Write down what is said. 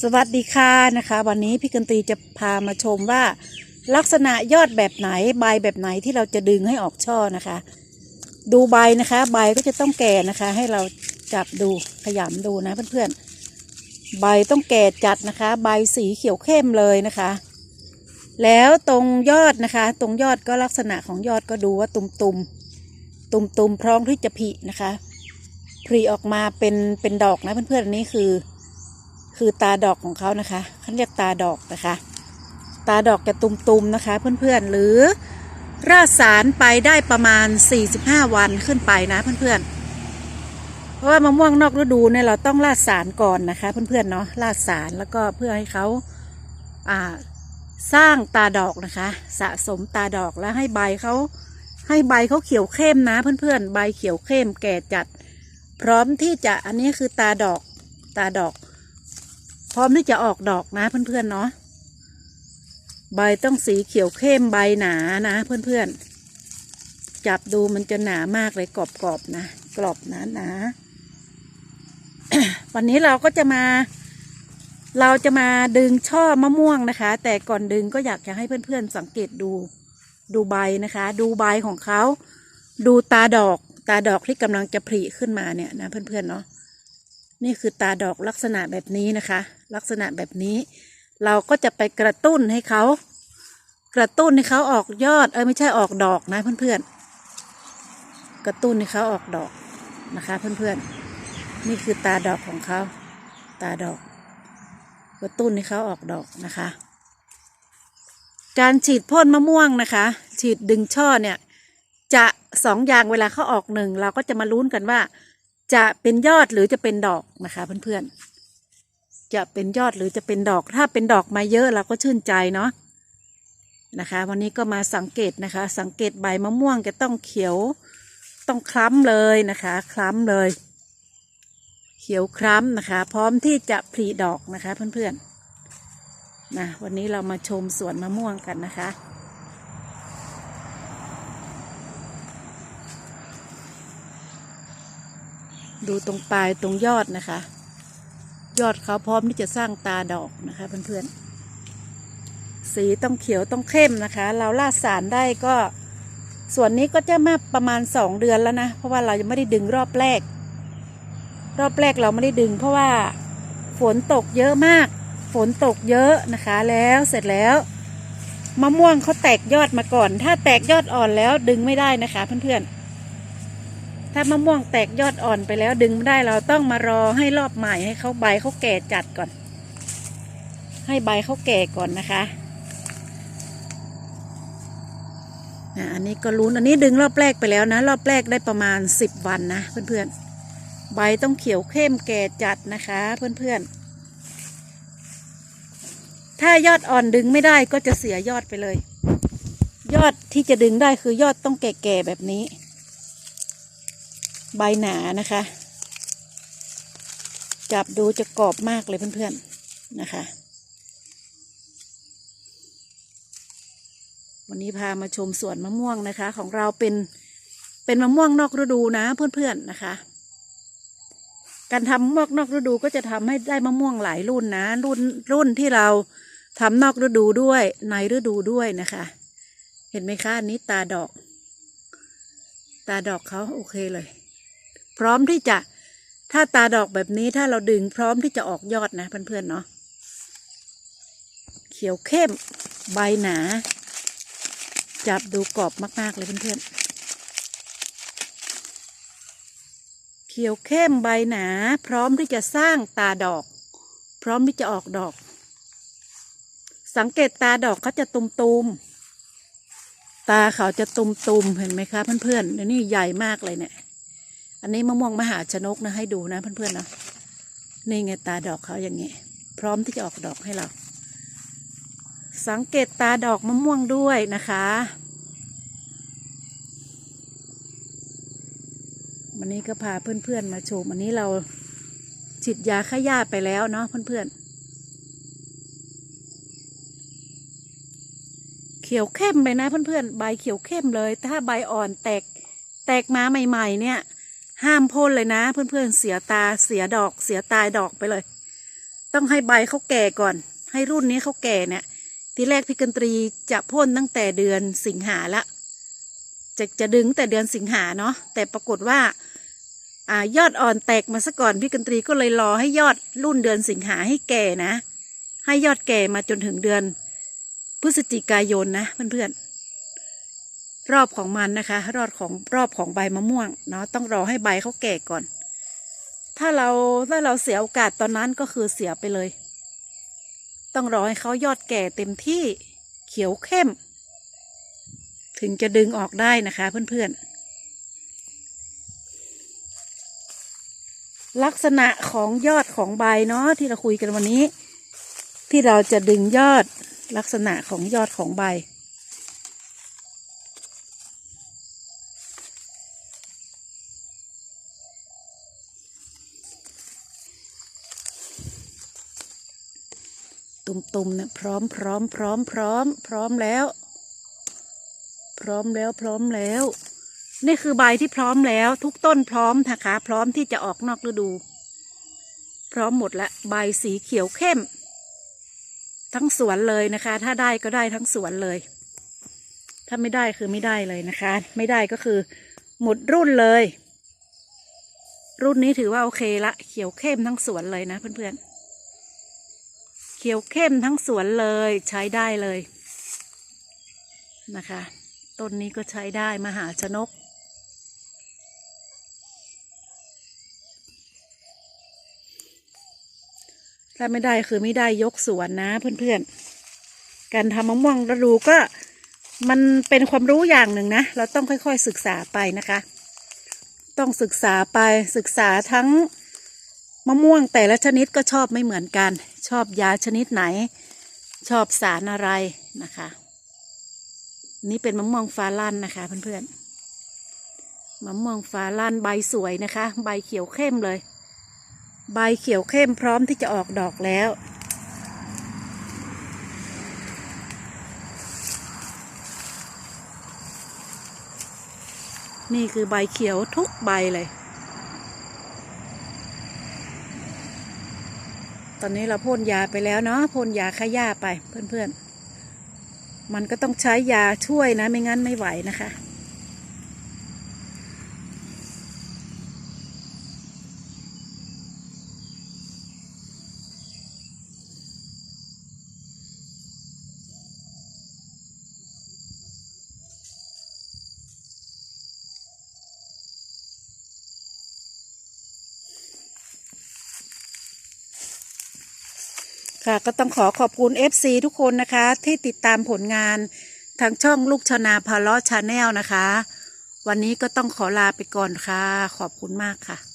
สวัสดีค่ะนะคะ วันนี้พี่กันตีจะพามาชมว่า ลักษณะยอดแบบไหนใบแบบไหนที่เราจะดึงให้ออกช่อนะคะ ดูใบนะคะ ใบก็จะต้องแก่นะคะ ให้เราจับดูขยำดูนะเพื่อนๆใบต้องแก่จัดนะคะ ใบสีเขียวเข้มเลยนะคะ แล้วตรงยอดนะคะ ตรงยอดก็ลักษณะของยอดก็ดูว่าตุ่มตุมตุ่มตุมๆพร้อมที่จะผลินะคะผลิออกมาเป็นเป็นดอกนะเพื่อนๆอันนี้คือ คือตาดอกของเขานะคะเขาเรียกตาดอกนะคะ ตาดอกจะตุมๆนะคะ เพื่อนๆหรือราดสารไปได้ประมาณ 45 วันขึ้นไปนะเพื่อนๆ เพราะว่ามะม่วงนอกฤดูเนี่ยเราต้องราดสารก่อนนะคะ เพื่อนๆเนาะราดสารแล้วก็เพื่อให้เขาอ่าสร้างตาดอกนะคะ สะสมตาดอกแล้วให้ใบเขาให้ใบเขาเขียวเข้มนะ เพื่อนๆ ใบเขียวเข้มแก่จัด พร้อมที่จะอันนี้คือตาดอกตาดอก พร้อมที่จะออกดอกนะเพื่อนๆเนาะใบต้องสีเขียวเข้มใบหนานะเพื่อนๆ จับดูมันจะหนามากเลยกรอบๆนะ กรอบหนาหนาวันนี้เราก็จะมา เราจะมาดึงช่อมะม่วงนะคะ แต่ก่อนดึงก็อยากจะให้เพื่อนๆ สังเกตดูดูใบนะคะ ดูใบของเขา ดูตาดอก ตาดอกที่กำลังจะผลิขึ้นมาเนี่ยนะเพื่อนๆเนาะ นี่คือตาดอกลักษณะแบบนี้นะคะ ลักษณะแบบนี้ เราก็จะไปกระตุ้นให้เขากระตุ้นให้เขาออกยอดเออไม่ใช่ออกดอกนะเพื่อนๆ กระตุ้นให้เขาออกดอกนะคะเพื่อนๆ นี่คือตาดอกของเขาตาดอก กระตุ้นให้เขาออกดอกนะคะ การฉีดพ่นมะม่วงนะคะ ฉีดดึงช่อเนี่ยจะสองอย่างเวลาเขาออกหนึ่งเราก็จะมาลุ้นกันว่า จะเป็นยอดหรือจะเป็นดอกนะคะเพื่อนๆ จะเป็นยอดหรือจะเป็นดอก ถ้าเป็นดอกมาเยอะเราก็ชื่นใจเนาะนะคะ วันนี้ก็มาสังเกตนะคะ สังเกตใบมะม่วงจะต้องเขียวต้องคล้ำเลยนะคะ คล้ำเลย เขียวคล้ำนะคะ พร้อมที่จะผลิดอกนะคะเพื่อนๆนะวันนี้เรามาชมสวนมะม่วงกันนะคะ ดูตรงปลายตรงยอดนะคะ ยอดเขาพร้อมที่จะสร้างตาดอกนะคะเพื่อนๆสีต้องเขียวต้องเข้มนะคะ เราลาดสารได้ก็ส่วนนี้ก็จะมาประมาณสองเดือนแล้วนะ เพราะว่าเรายังไม่ได้ดึงรอบแรก รอบแรกเราไม่ได้ดึง เพราะว่าฝนตกเยอะมาก ฝนตกเยอะนะคะ แล้วเสร็จแล้วมะม่วงเขาแตกยอดมาก่อน ถ้าแตกยอดอ่อนแล้วดึงไม่ได้นะคะเพื่อนๆ ถ้ามะม่วงแตกยอดอ่อนไปแล้วดึงไม่ได้เราต้องมารอให้รอบใหม่ให้เขาใบเขาแก่จัดก่อน ให้ใบเขาแก่ก่อนนะคะอันนี้ก็ลุ้นอันนี้ดึงรอบแรกไปแล้วนะ รอบแรกได้ประมาณสิบวันนะเพื่อนๆ ใบต้องเขียวเข้มแก่จัดนะคะเพื่อนๆ ถ้ายอดอ่อนดึงไม่ได้ก็จะเสียยอดไปเลย ยอดที่จะดึงได้คือยอดต้องแก่ๆแบบนี้ ใบหนานะคะ จับดูจะกรอบมากเลยเพื่อนๆนะคะ วันนี้พามาชมสวนมะม่วงนะคะ ของเราเป็นเป็นมะม่วงนอกฤดูนะเพื่อนๆนะคะ การทำมะม่วงนอกฤดูก็จะทำให้ได้มะม่วงหลายรุ่นนะ รุ่นรุ่นที่เราทำนอกฤดูด้วยในฤดูด้วยนะคะ เห็นไหมคะอันนี้ตาดอก ตาดอกเขาโอเคเลย ร้อมที่จะ ถ้าตาดอกแบบนี้ถ้าเราดึงพร้อมที่จะออกยอดนะเพื่อนๆเนาะเขียวเข้มใบหนา จับดูกรอบมากๆเลยเพื่อนๆเขียวเข้มใบหนา พร้อมที่จะสร้างตาดอก พร้อมที่จะออกดอก สังเกตตาดอกเขาจะตุมๆตาเขาจะตุมๆเห็นไหมคะเพื่อนๆเดี๋ยวนี่ใหญ่มากเลยเนี่ย อันนี้มะม่วงมหาชนกนะให้ดูนะเพื่อนๆนะนี่ไงตาดอกเขาอย่างเงี้พร้อมที่จะออกดอกให้เรา สังเกตตาดอกมะม่วงด้วยนะคะวันนี้ก็พาเพื่อนๆมาชมอันนี้เราฉีดยาฆ่าหญ้าไปแล้วเนาะเพื่อนๆเขียวเข้มเลยนะเพื่อนๆ ใบเขียวเข้มเลย ถ้าใบอ่อนแตกแตกมาใหม่ ๆ เนี่ย ห้ามพ่นเลยนะ เพื่อนๆเสียตาเสียดอกเสียตายดอกไปเลย ต้องให้ใบเขาแก่ก่อน ให้รุ่นนี้เขาแก่เนี่ยทีแรกพี่กันตรีจะพ่นตั้งแต่เดือนสิงหาละจะจะดึงแต่เดือนสิงหาเนาะแต่ปรากฏว่าอ่ายอดอ่อนแตกมาซะก่อนพี่กันตรีก็เลยรอให้ยอดรุ่นเดือนสิงหาให้แก่นะ ให้ยอดแก่มาจนถึงเดือน พฤศจิกายนนะเพื่อนๆ รอบของมันนะคะ รอบของรอบของใบมะม่วงเนาะต้องรอให้ใบเขาแก่ก่อน ถ้าเราถ้าเราเสียโอกาสตอนนั้นก็คือเสียไปเลย ต้องรอให้เขายอดแก่เต็มที่เขียวเข้ม ถึงจะดึงออกได้นะคะเพื่อนๆลักษณะของยอดของใบเนาะที่เราคุยกันวันนี้ ที่เราจะดึงยอดลักษณะของยอดของใบ ตุ่มๆเนี่ยพร้อมพร้อมพร้อมพร้อม พร้อมแล้ว พร้อมแล้วพร้อมแล้ว นี่คือใบที่พร้อมแล้ว ทุกต้นพร้อมนะคะ พร้อมที่จะออกนอกฤดู พร้อมหมดละใบสีเขียวเข้ม ทั้งสวนเลยนะคะ ถ้าได้ก็ได้ทั้งสวนเลย ถ้าไม่ได้คือไม่ได้เลยนะคะ ไม่ได้ก็คือ หมดรุ่นเลย รุ่นนี้ถือว่าโอเคละ เขียวเข้มทั้งสวนเลยนะเพื่อนๆ เขียวเข้มทั้งสวนเลยใช้ได้เลยนะคะ ต้นนี้ก็ใช้ได้มหาชนก ถ้าไม่ได้คือไม่ได้ยกสวนนะเพื่อนๆ การทำมะม่วงฤดูก็มันเป็นความรู้อย่างหนึ่งนะ เราต้องค่อยๆศึกษาไปนะคะ ต้องศึกษาไปศึกษาทั้งะม่วงแต่ละชนิดก็ชอบไม่เหมือนกัน ชอบยาชนิดไหน ชอบสารอะไรนะคะ นี่เป็นมะม่วงฟ้าลั่นนะคะเพื่อนๆมะม่วงฟ้าลั่นใบสวยนะคะ ใบเขียวเข้มเลย ใบเขียวเข้มพร้อมที่จะออกดอกแล้วนี่คือใบเขียวทุกใบเลย ตอนนี้เราพ่นยาไปแล้วเนาะพ่นยาฆ่าหญ้าไปเพื่อนๆ มันก็ต้องใช้ยาช่วยนะ ไม่งั้นไม่ไหวนะคะ ค่ะก็ต้องขอขอบคุณ FC ทุกคนนะคะ ที่ติดตามผลงานทางช่องลูกชนาพาลาะชาแนลนะคะ วันนี้ก็ต้องขอลาไปก่อนค่ะ ขอบคุณมากค่ะ